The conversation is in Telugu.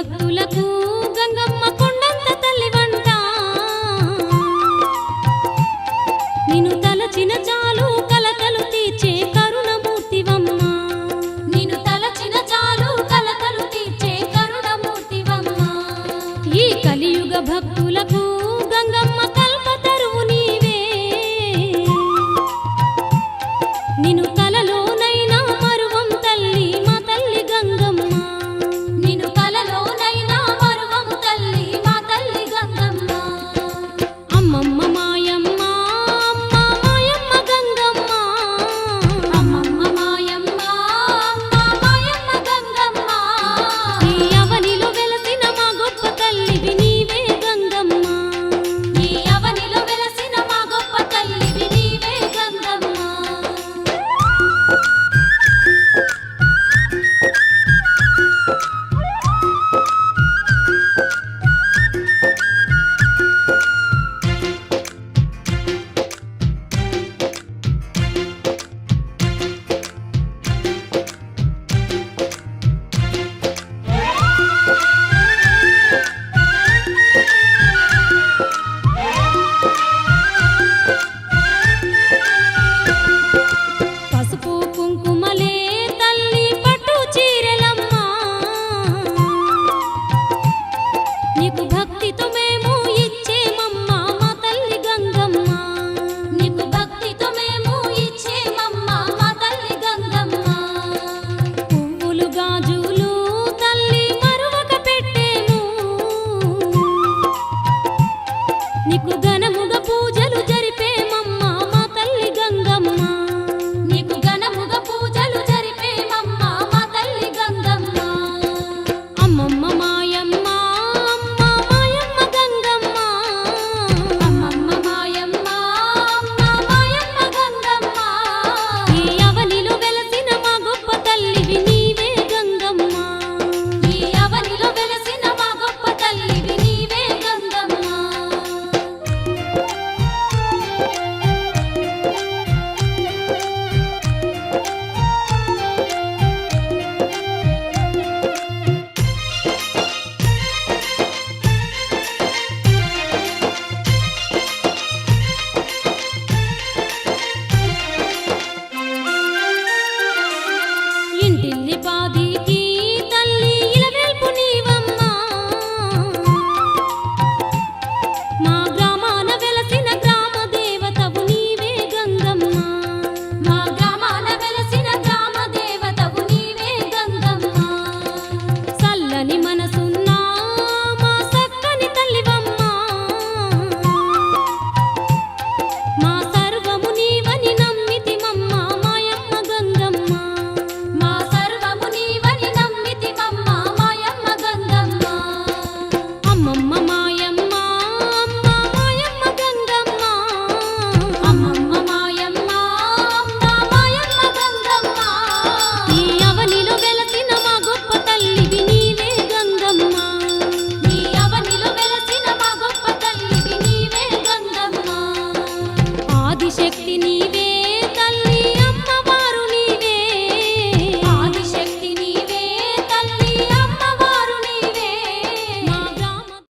భక్తులకు గంగమ్మ కొండంత తల్లి వంట. నిన్ను తలచిన చాలు